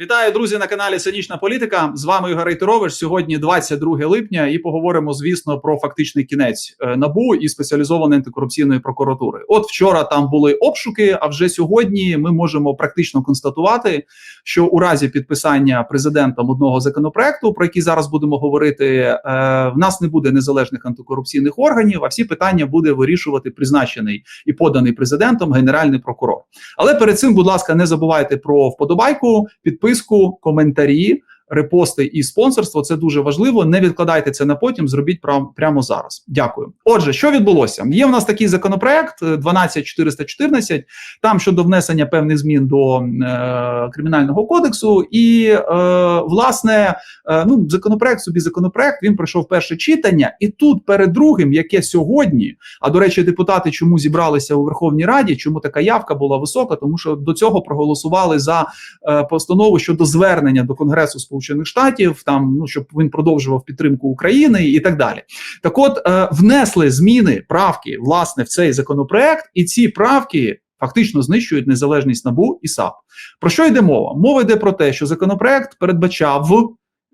Вітаю, друзі, на каналі Цинічна Політика. З вами Ігор Рейтерович. Сьогодні 22 липня, і поговоримо, звісно, про фактичний кінець е, набу і спеціалізованої антикорупційної прокуратури. От вчора там були обшуки. А вже сьогодні ми можемо практично констатувати, що у разі підписання президентом одного законопроекту, про який зараз будемо говорити, е, в нас не буде незалежних антикорупційних органів. А всі питання буде вирішувати призначений і поданий президентом генеральний прокурор. Але перед цим, будь ласка, не забувайте про вподобайку, підписку, коментарі, репости і спонсорство. Це дуже важливо. Не відкладайте це на потім. Зробіть прям, прямо зараз. Дякую. Отже, що відбулося? Є в нас такий законопроект е, 12414, Там щодо внесення певних змін до е, кримінального кодексу, і е, власне е, ну законопроект собі законопроект. Він пройшов перше читання, і тут перед другим, яке сьогодні, а до речі, депутати чому зібралися у Верховній Раді? Чому така явка була висока? Тому що до цього проголосували за е, постанову щодо звернення до Конгресу Сполучених Штатів, там ну щоб він продовжував підтримку України і так далі. Так, от е, внесли зміни правки власне в цей законопроект, і ці правки. Фактично знищують незалежність набу і САП. Про що йде мова? Мова йде про те, що законопроект передбачав.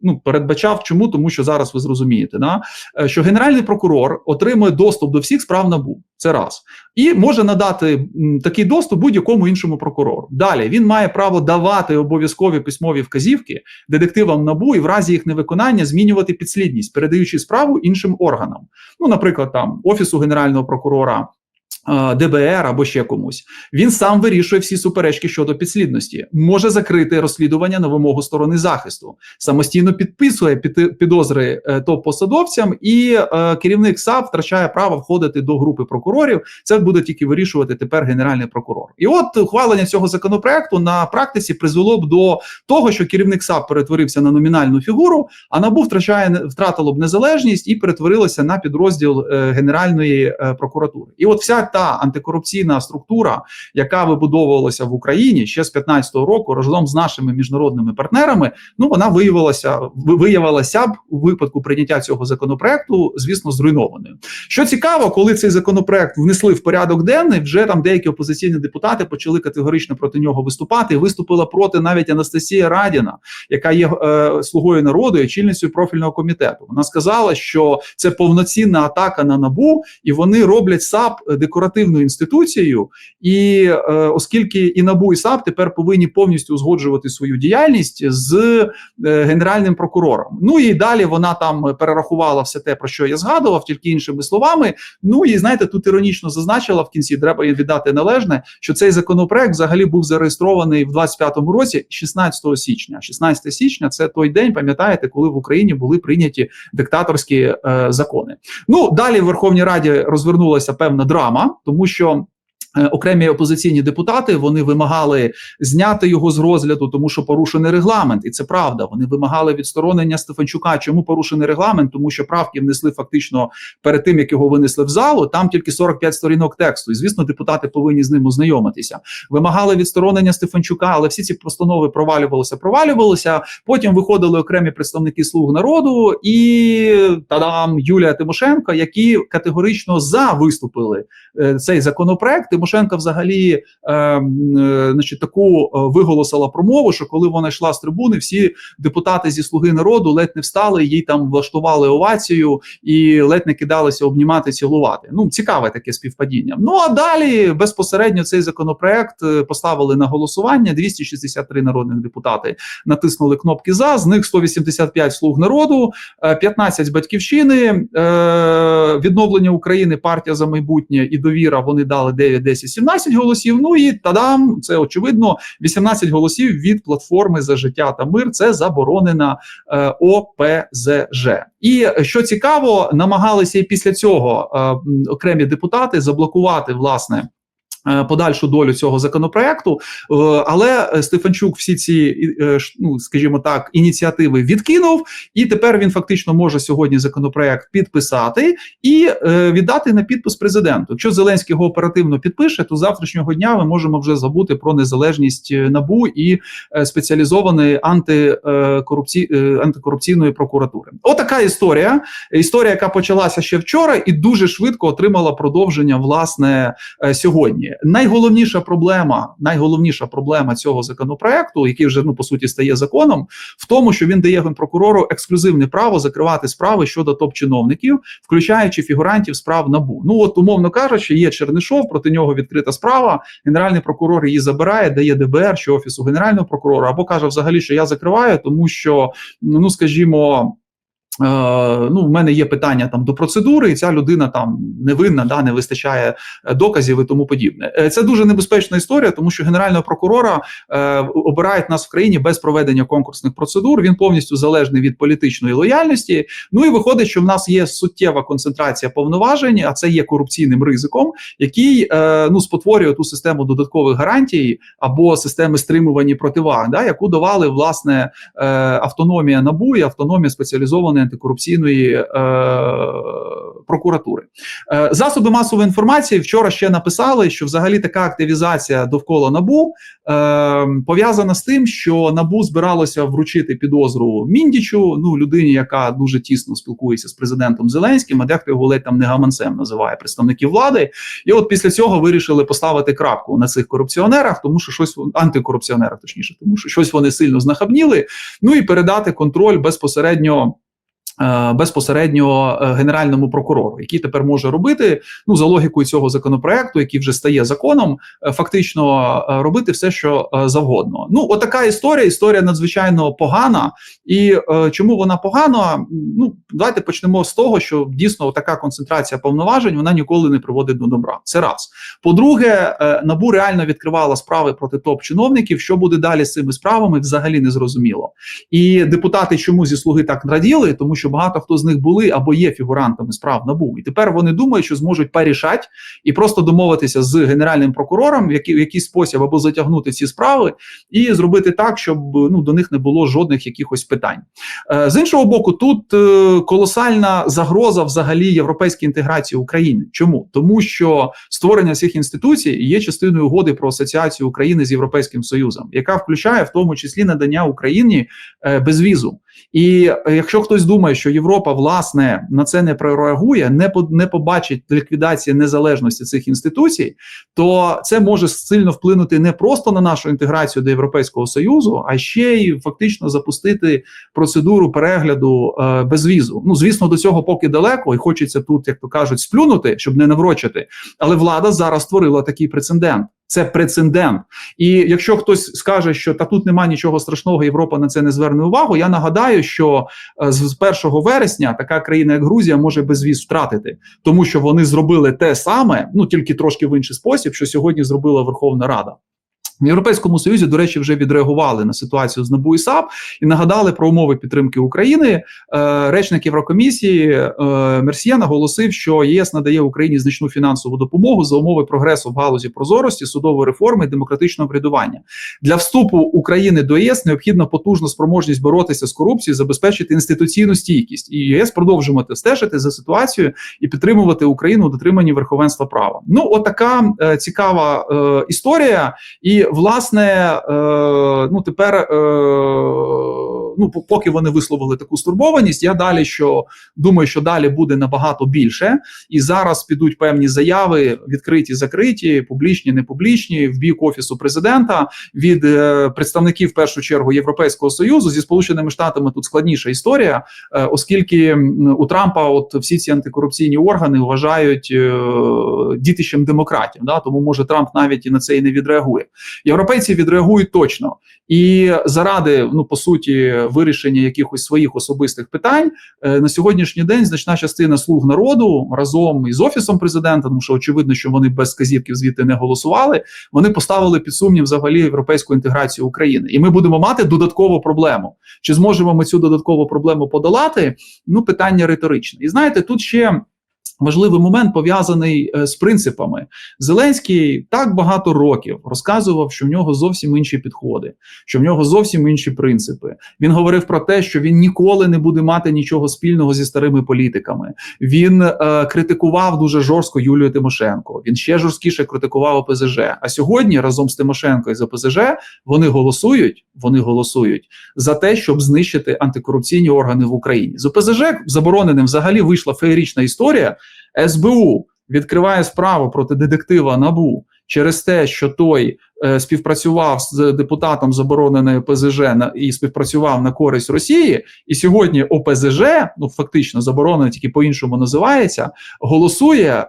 Ну, передбачав чому, тому що зараз ви зрозумієте, да? е, що генеральний прокурор отримує доступ до всіх справ набу. Це раз і може надати м, такий доступ будь-якому іншому прокурору. Далі він має право давати обов'язкові письмові вказівки детективам набу і в разі їх невиконання змінювати підслідність, передаючи справу іншим органам. Ну, наприклад, там офісу генерального прокурора. Е, ДБР або ще комусь він сам вирішує всі суперечки щодо підслідності, може закрити розслідування на вимогу сторони захисту, самостійно підписує під- підозри е, топ-посадовцям, і е, керівник САП втрачає право входити до групи прокурорів. Це буде тільки вирішувати тепер генеральний прокурор. І от ухвалення цього законопроекту на практиці призвело б до того, що керівник САП перетворився на номінальну фігуру, а НАБУ втрачає втратило б незалежність і перетворилося на підрозділ Генеральної прокуратури. І от вся та антикорупційна структура, яка вибудовувалася в Україні ще з 15-го року, разом з нашими міжнародними партнерами, ну вона виявилася виявилася б у випадку прийняття цього законопроекту, звісно, зруйнованою. Що цікаво, коли цей законопроект внесли в порядок денний, вже там деякі опозиційні депутати почали категорично проти нього виступати. Виступила проти навіть Анастасія Радіна, яка є е, слугою народу і очільницею профільного комітету. Вона сказала, що це повноцінна атака на набу, і вони роблять САП декоративною інституцією. І е, оскільки і НАБУ, і САП тепер повинні повністю узгоджувати свою діяльність з е, генеральним прокурором. Ну і далі вона там перерахувала все те, про що я згадував, тільки іншими словами. Ну і знаєте, тут іронічно зазначила в кінці, треба віддати належне, що цей законопроект взагалі був зареєстрований в 25-му році, 16 січня. 16 січня це той день, пам'ятаєте, коли в Україні були прийняті диктаторські е, закони. Ну далі в Верховній Раді розвернулася певна драма, тому що. Е, Окремі опозиційні депутати вони вимагали зняти його з розгляду, тому що порушений регламент, і це правда. Вони вимагали відсторонення Стефанчука. Чому порушений регламент? Тому що правки внесли фактично перед тим, як його винесли в залу. Там тільки 45 сторінок тексту, і звісно, депутати повинні з ним ознайомитися. Вимагали відсторонення Стефанчука, але всі ці постанови провалювалися, провалювалися. Потім виходили окремі представники слуг народу і тадам Юлія Тимошенко, які категорично за виступили е, цей законопроект. Тимошенко взагалі е, е, значить, таку е, виголосила промову, що коли вона йшла з трибуни, всі депутати зі слуги народу ледь не встали, їй там влаштували овацію і ледь не кидалися обнімати, цілувати. Ну цікаве таке співпадіння. Ну а далі безпосередньо цей законопроект е, поставили на голосування. 263 народних депутати натиснули кнопки за. З них 185 слуг народу, е, 15 з батьківщини. е, Відновлення України, партія за майбутнє і довіра. Вони дали 9, 10, 17 голосів. Ну і тадам, це очевидно, 18 голосів від платформи за життя та мир. Це заборонена е, ОПЗЖ. І е, що цікаво, намагалися і після цього е, окремі депутати заблокувати власне. Е, Подальшу долю цього законопроекту, Е, але е, Стефанчук всі ці, ну скажімо так, ініціативи відкинув, і тепер він фактично може сьогодні законопроект підписати і віддати на підпис президенту. Якщо Зеленський його оперативно підпише, то завтрашнього дня ми можемо вже забути про незалежність набу і спеціалізованої антикорупці... антикорупційної прокуратури. Отака історія. Історія, яка почалася ще вчора, і дуже швидко отримала продовження власне сьогодні. Найголовніша проблема, найголовніша проблема цього законопроекту, який вже ну по суті стає законом, в тому, що він дає генпрокурору ексклюзивне право закривати справи щодо топ-чиновників, включаючи фігурантів справ набу. Ну от умовно кажучи, є Чернишов, проти нього відкрита справа. Генеральний прокурор її забирає, дає ДБР чи офісу генерального прокурора, або каже, взагалі, що я закриваю, тому що ну скажімо. Е, ну, в мене є питання там до процедури, і ця людина там невинна, да не вистачає е, доказів і тому подібне. Е, це дуже небезпечна історія, тому що генерального прокурора е, обирають нас в країні без проведення конкурсних процедур. Він повністю залежний від політичної лояльності. Ну і виходить, що в нас є суттєва концентрація повноважень, а це є корупційним ризиком, який е, ну спотворює ту систему додаткових гарантій або системи стримування противаг, да, яку давали власне е, автономія набу і автономія спеціалізованої антикорупційної е, прокуратури. Е, засоби масової інформації вчора ще написали, що взагалі така активізація довкола набу е, пов'язана з тим, що набу збиралося вручити підозру міндічу, ну людині, яка дуже тісно спілкується з президентом Зеленським, а дехто його ледь там не гаманцем називає представників влади. І от після цього вирішили поставити крапку на цих корупціонерах, тому що щось антикорупціонерах, точніше, тому що щось вони сильно знахабніли. Ну і передати контроль безпосередньо. Е, безпосередньо е, генеральному прокурору, який тепер може робити ну за логікою цього законопроекту, який вже стає законом, е, фактично робити все, що завгодно. Ну, отака історія. Історія надзвичайно погана. І чому вона погана? Ну давайте почнемо з того, що дійсно така концентрація повноважень вона ніколи не приводить до добра. Це раз. По-друге, набу реально відкривала справи проти топ-чиновників. Що буде далі з цими справами, взагалі не зрозуміло. І депутати чому зі слуги так раділи, тому що що багато хто з них були або є фігурантами справ набу, і тепер вони думають, що зможуть порішати і просто домовитися з генеральним прокурором, в який в якийсь спосіб або затягнути ці справи, і зробити так, щоб ну до них не було жодних якихось питань. Е, з іншого боку, тут е, колосальна загроза взагалі європейській інтеграції України. Чому тому, що створення цих інституцій є частиною угоди про асоціацію України з Європейським Союзом, яка включає в тому числі надання Україні е, безвізу. І якщо хтось думає, що Європа власне на це не прореагує, не по не побачить ліквідації незалежності цих інституцій, то це може сильно вплинути не просто на нашу інтеграцію до Європейського союзу, а ще й фактично запустити процедуру перегляду е, безвізу. Ну звісно, до цього поки далеко, і хочеться тут, як то кажуть, сплюнути, щоб не наврочити. Але влада зараз створила такий прецедент. Це прецедент. І якщо хтось скаже, що та тут немає нічого страшного, Європа на це не зверне увагу. Я нагадаю, що е, з 1 вересня така країна, як Грузія, може безвіз втратити, тому що вони зробили те саме, ну тільки трошки в інший спосіб, що сьогодні зробила Верховна Рада. В Європейському Союзі, до речі, вже відреагували на ситуацію з НАБУ і САП і нагадали про умови підтримки України. Е, речник Єврокомісії е, Мерсьє наголосив, що ЄС надає Україні значну фінансову допомогу за умови прогресу в галузі прозорості, судової реформи і демократичного врядування. Для вступу України до ЄС необхідна потужна спроможність боротися з корупцією, забезпечити інституційну стійкість. І ЄС продовжувати стежити за ситуацією і підтримувати Україну у дотриманні верховенства права. Ну, отака е, цікава е, історія і власне, е, ну тепер, е, ну поки вони висловили таку стурбованість, я далі що думаю, що далі буде набагато більше, і зараз підуть певні заяви, відкриті, закриті, публічні, не публічні, в бік офісу президента від е, представників в першу чергу Європейського союзу зі сполученими штатами. Тут складніша історія, е, оскільки у Трампа, от всі ці антикорупційні органи вважають е, дітищем демократів. Да, тому може Трамп навіть і на це і не відреагує. Європейці відреагують точно і заради ну по суті вирішення якихось своїх особистих питань е, на сьогоднішній день значна частина слуг народу разом із офісом президента, тому що очевидно, що вони без сказівків звідти не голосували. Вони поставили під сумнів взагалі європейську інтеграцію України, і ми будемо мати додаткову проблему. Чи зможемо ми цю додаткову проблему подолати? Ну питання риторичне, і знаєте, тут ще. Важливий момент пов'язаний е, з принципами. Зеленський так багато років розказував, що в нього зовсім інші підходи, що в нього зовсім інші принципи. Він говорив про те, що він ніколи не буде мати нічого спільного зі старими політиками. Він е, критикував дуже жорстко Юлію Тимошенко. Він ще жорсткіше критикував ОПЗЖ. А сьогодні разом з Тимошенко і з ОПЗЖ вони голосують. Вони голосують за те, щоб знищити антикорупційні органи в Україні. З ОПЗЖ забороненим взагалі вийшла феєрічна історія. СБУ відкриває справу проти детектива Набу, через те, що той е, співпрацював з депутатом забороненої ПЗЖ на і співпрацював на користь Росії, і сьогодні ОПЗЖ, ну фактично заборонено, тільки по-іншому називається, голосує, е,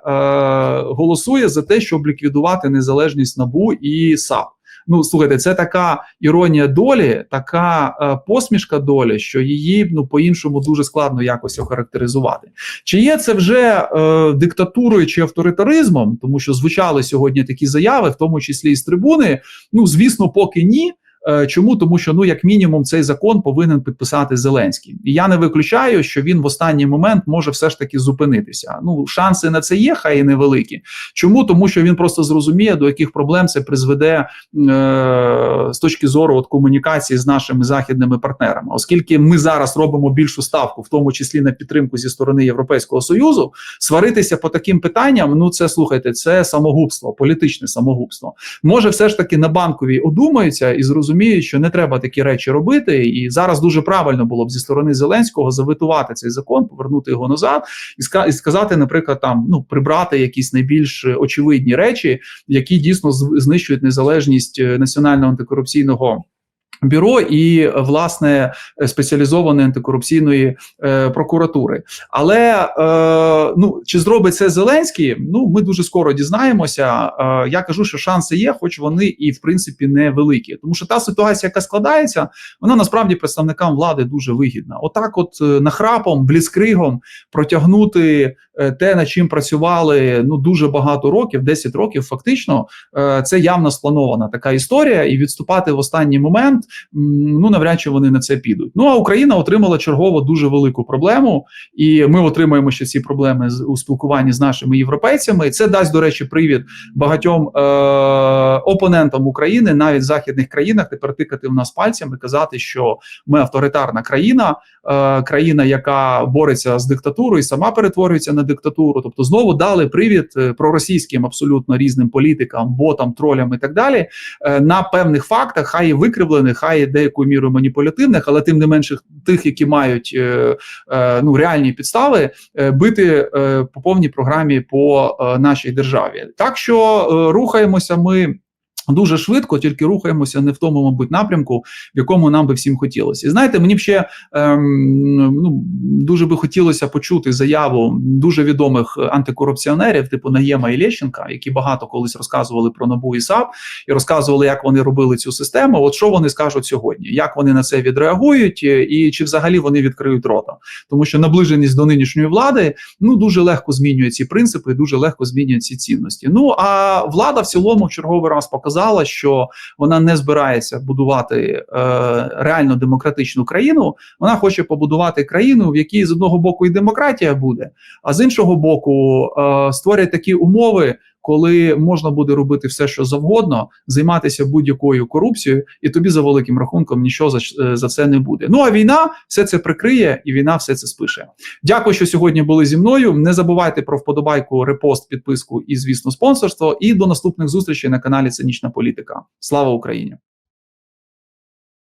голосує за те, щоб ліквідувати незалежність НАБУ і САП. Ну, слухайте, це така іронія долі, така е, посмішка долі, що її ну по-іншому дуже складно якось охарактеризувати. Чи є це вже е, диктатурою чи авторитаризмом, тому що звучали сьогодні такі заяви, в тому числі і з трибуни. Ну, звісно, поки ні. Е, Чому тому, що ну як мінімум цей закон повинен підписати Зеленський, і я не виключаю, що він в останній момент може все ж таки зупинитися. Ну шанси на це є, хай і невеликі. Чому тому, що він просто зрозуміє, до яких проблем це призведе е, з точки зору от комунікації з нашими західними партнерами, оскільки ми зараз робимо більшу ставку, в тому числі на підтримку зі сторони Європейського союзу, сваритися по таким питанням. Ну це слухайте, це самогубство, політичне самогубство. Може, все ж таки на банковій одумаються і зрозуміють, що не треба такі речі робити. І зараз дуже правильно було б зі сторони Зеленського заветувати цей закон, повернути його назад і сказати, наприклад, там ну прибрати якісь найбільш очевидні речі, які дійсно знищують незалежність е, національного антикорупційного. Бюро і власне спеціалізованої антикорупційної е, прокуратури, але е, ну чи зробить це Зеленський? Ну ми дуже скоро дізнаємося. Е, я кажу, що шанси є, хоч вони і в принципі не великі, тому що та ситуація, яка складається, вона насправді представникам влади дуже вигідна. Отак, от е, нахрапом, бліскригом протягнути е, те, над чим працювали ну дуже багато років, 10 років, фактично, е, це явно спланована така історія, і відступати в останній момент ну навряд чи вони на це підуть. Ну а Україна отримала чергово дуже велику проблему, і ми отримаємо ще ці проблеми з у спілкуванні з нашими європейцями. Це дасть, до речі, привід багатьом е, опонентам України, навіть в західних країнах, тепер тикати в нас пальцями, казати, що ми авторитарна країна, е, країна, яка бореться з диктатурою, і сама перетворюється на диктатуру. Тобто, знову дали привід е, проросійським абсолютно різним політикам, ботам, тролям і так далі. е, На певних фактах, хай і викривлених, хай є деякою мірою маніпулятивних, але тим не менше тих, які мають е, е, ну реальні підстави, е, бити е, по повній програмі по е, нашій державі. Так що е, рухаємося ми. Дуже швидко, тільки рухаємося не в тому, мабуть, напрямку, в якому нам би всім хотілося. І знаєте, мені б ще ем, ну, дуже би хотілося почути заяву дуже відомих антикорупціонерів, типу Наєма і Лещенка, які багато колись розказували про НАБУ і САП і розказували, як вони робили цю систему. От що вони скажуть сьогодні, як вони на це відреагують, е, і чи взагалі вони відкриють рота, тому що наближеність до нинішньої влади ну дуже легко змінює ці принципи, дуже легко змінює ці цінності. Ну а влада в цілому в черговий раз показала, що вона не збирається будувати е, реально демократичну країну. Вона хоче побудувати країну, в якій з одного боку і демократія буде, а з іншого боку е, створює такі умови. Коли можна буде робити все, що завгодно, займатися будь-якою корупцією, і тобі за великим рахунком нічого за, е, за це не буде. Ну а війна все це прикриє, і війна все це спише. Дякую, що сьогодні були зі мною. Не забувайте про вподобайку, репост, підписку і, звісно, спонсорство. І до наступних зустрічей на каналі Цинічна Політика. Слава Україні!